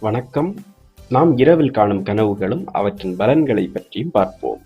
வணக்கம். நாம் இரவில் காணும் கனவுகளும் அவற்றின் பலன்களை பற்றியும் பார்ப்போம்.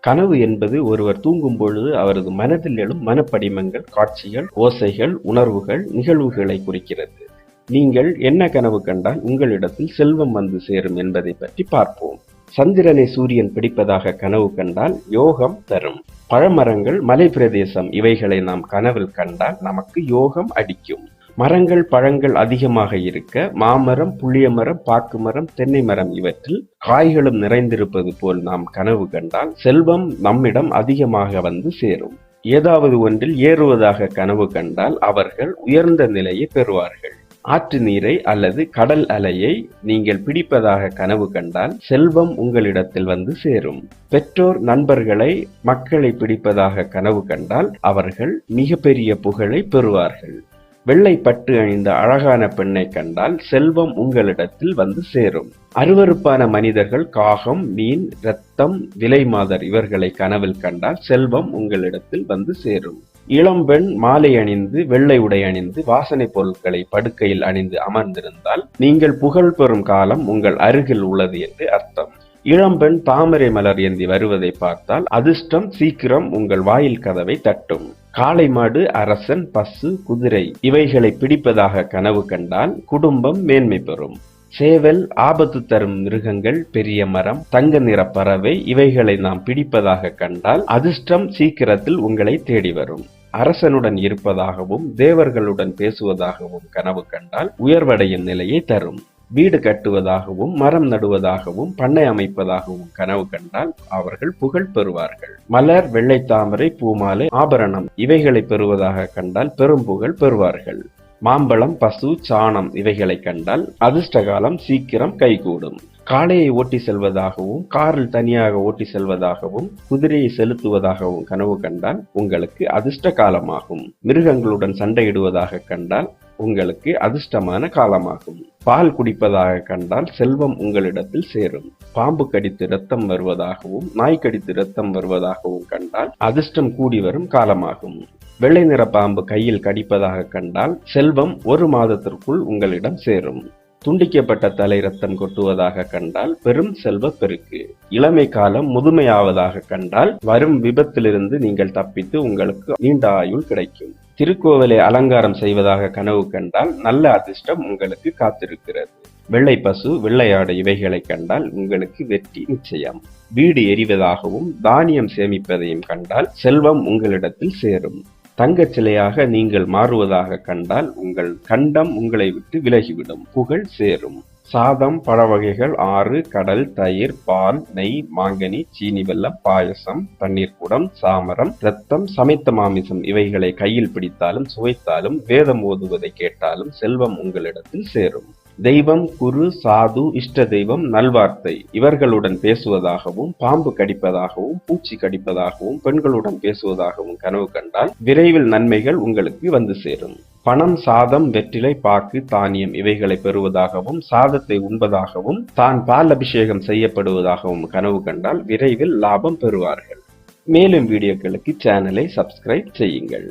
கனவு என்பது ஒருவர் தூங்கும் பொழுது அவரது மனதில் எழும் மனப்படிமங்கள் காட்சிகள் ஓசைகள் உணர்வுகள் நிகழ்வுகளை குறிக்கிறது. நீங்கள் என்ன கனவு கண்டால் உங்களிடத்தில் செல்வம் வந்து சேரும் என்பதை பற்றி பார்ப்போம். சந்திரனை சூரியன் பிடிப்பதாக கனவு கண்டால் யோகம் தரும். பழமரங்கள் மலை பிரதேசம் இவைகளை நாம் கனவில் கண்டால் நமக்கு யோகம் அடிக்கும். மரங்கள் பழங்கள் அதிகமாக இருக்க மாமரம் புளிய மரம் பாக்கு மரம் தென்னை மரம் இவற்றில் காய்களும் நிறைந்திருப்பது போல் நாம் கனவு கண்டால் செல்வம் நம்மிடம் அதிகமாக வந்து சேரும். ஏதாவது ஒன்றில் ஏறுவதாக கனவு கண்டால் அவர்கள் உயர்ந்த நிலையை பெறுவார்கள். ஆற்று நீரை அல்லது கடல் அலையை நீங்கள் பிடிப்பதாக கனவு கண்டால் செல்வம் உங்களிடத்தில் வந்து சேரும். பெற்றோர் நண்பர்களை மக்களை பிடிப்பதாக கனவு கண்டால் அவர்கள் மிகப்பெரிய புகழை பெறுவார்கள். வெள்ளை பட்டு அணிந்த அழகான பெண்ணை கண்டால் செல்வம் உங்களிடத்தில் வந்து சேரும். அருவருப்பான மனிதர்கள் காகம் மீன் இரத்தம் விலை மாதர் இவர்களை கனவில் கண்டால் செல்வம் உங்களிடத்தில் வந்து சேரும். இளம்பெண் மாலை அணிந்து வெள்ளை உடை அணிந்து வாசனை பொருட்களை படுக்கையில் அணிந்து அமர்ந்திருந்தால் நீங்கள் புகழ் பெறும் காலம் உங்கள் அருகில் உள்ளது என்று அர்த்தம். இளம்பெண் தாமரை மலர் ஏந்தி வருவதை பார்த்தால் அதிர்ஷ்டம் சீக்கிரம் உங்கள் வாயில் கதவை தட்டும். காளை மாடு அரசன் பசு குதிரை இவைகளை பிடிப்பதாக கனவு கண்டால் குடும்பம் மேன்மை பெறும். சேவல் ஆபத்து தரும் மிருகங்கள் பெரிய மரம் தங்க நிற பறவை இவைகளை நாம் பிடிப்பதாக கண்டால் அதிர்ஷ்டம் சீக்கிரத்தில் உங்களை தேடி வரும். அரசனுடன் இருப்பதாகவும் தேவர்களுடன் பேசுவதாகவும் கனவு கண்டால் உயர்வடையும் நிலையை தரும். வீடு கட்டுவதாகவும் மரம் நடுவதாகவும் பண்ணை அமைப்பதாகவும் கனவு கண்டால் அவர்கள் புகழ் பெறுவார்கள். மலர் வெள்ளை தாமரை பூமாலை ஆபரணம் இவைகளை பெறுவதாக கண்டால் பெரும் புகழ் பெறுவார்கள். மாம்பழம் பசு சாணம் இவைகளை கண்டால் அதிர்ஷ்டகாலம் சீக்கிரம் கைகூடும். காளையை ஓட்டி செல்வதாகவும் காரில் தனியாக ஓட்டி செல்வதாகவும் குதிரையை செலுத்துவதாகவும் கனவு கண்டால் உங்களுக்கு அதிர்ஷ்ட காலமாகும் மிருகங்களுடன் சண்டையிடுவதாக கண்டால் உங்களுக்கு அதிர்ஷ்டமான காலமாகும். பால் குடிப்பதாக கண்டால் செல்வம் உங்களிடத்தில் சேரும். பாம்பு கடித்து ரத்தம் வருவதாகவும் நாய் கடித்து ரத்தம் வருவதாகவும் கண்டால் அதிர்ஷ்டம் கூடி வரும் காலமாகும். வெள்ளை நிற பாம்பு கையில் கடிப்பதாக கண்டால் செல்வம் ஒரு மாதத்திற்குள் உங்களிடம் சேரும். துண்டிக்கப்பட்ட தலை ரத்தம் கொட்டுவதாக கண்டால் பெரும் செல்வ பெருக்கு. இளமை காலம் முதுமையாவதாக கண்டால் வரும் விபத்திலிருந்து நீங்கள் தப்பித்து உங்களுக்கு நீண்ட ஆயுள் கிடைக்கும். திருக்கோவிலை அலங்காரம் செய்வதாக கனவு கண்டால் நல்ல அதிர்ஷ்டம் உங்களுக்கு காத்திருக்கிறது. வெள்ளை பசு வெள்ளையாடு இவைகளை கண்டால் உங்களுக்கு வெற்றி நிச்சயம். வீடு எரிவதாகவும் தானியம் சேமிப்பதையும் கண்டால் செல்வம் உங்களிடத்தில் சேரும். தங்கச் சிலையாக நீங்கள் மாறுவதாக கண்டால் உங்கள் கண்டம் உங்களை விட்டு விலகிவிடும். புகழ் சேரும். சாதம் பழ வகைகள் ஆறு கடல் தயிர் பால் நெய் மாங்கனி சீனி வெல்லம் பாயசம் தண்ணீர் குடம் சாமரம் ரத்தம் சமைத்த மாமிசம் இவைகளை கையில் பிடித்தாலும் சுவைத்தாலும் வேதம் ஓதுவதை கேட்டாலும் செல்வம் உங்களிடத்தில் சேரும். தெய்வம் குரு சாது இஷ்ட தெய்வம் நல்வார்த்தை இவர்களுடன் பேசுவதாகவும் பாம்பு கடிப்பதாகவும் பூச்சி கடிப்பதாகவும் பெண்களுடன் பேசுவதாகவும் கனவு கண்டால் விரைவில் நன்மைகள் உங்களுக்கு வந்து சேரும். பணம் சாதம் வெற்றிலை பாக்கு தானியம் இவைகளை பெறுவதாகவும் சாதத்தை உண்பதாகவும் தான் பால் அபிஷேகம் செய்யப்படுவதாகவும் கனவு கண்டால் விரைவில் லாபம் பெறுவார்கள். மேலும் வீடியோக்களுக்கு சேனலை சப்ஸ்கிரைப் செய்யுங்கள்.